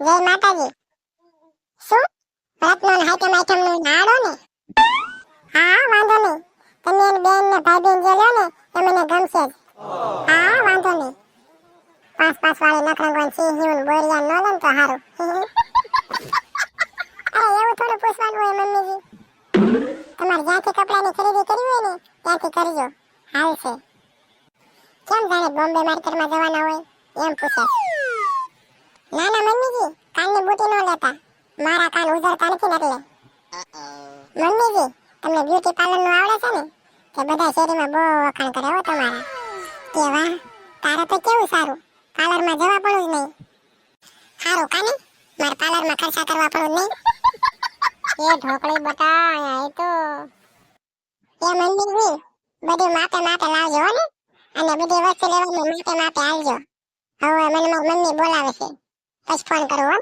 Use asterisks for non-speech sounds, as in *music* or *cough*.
જય માતાજી. શું? રત્નો ને હાઈટમ આઈટમનું નાડો ને? હા, વાંધો નહીં. તમે એને બેન ને ભાઈ બેન જે લ્યો ને, એ મને ગમશે જ. હા, વાંધો નહીં. પાંચ પાંચ વાળી નખરંગવાન સિંહ હિવન બોરિયા ન લે ને તો સારું *laughs* અરે, એવું થોડું પૂછવાનું હોય મમ્મીજી. તમારે જ્યાંથી કપડાની ખરીદી કરવી હોય ને, ત્યાંથી કરજો. હાલશે કેમ જાણે બોમ્બે માર્કેટમાં જવાના હોય? એમ પૂછે ના ના મમ્મીજી કાનની બુટી ન લેતા. મારા કાન ઉજર નથી એટલે મમ્મીજી, તમને બ્યુટી પાર્લરનું આવડે છે ને? કે બધા શેરીમાં બહુ વખાણ કરે હો તમારા. કે તારે તો કેવું સારું? પાર્લરમાં જવા પડું જ નહીં. સારું કાને? મારે પાર્લરમાં ખર્ચા કરવા પડું નહીં. એ ઢોકળી બતા અહીંયા તો. એ મમ્મીજી બધું માપે માપે લાવજો હો ને. અને બધી વસ્તુ લેવાની માપે માપે આવજો હવે મને મમ્મી બોલાવે છે. પછી ફોન કરું હો.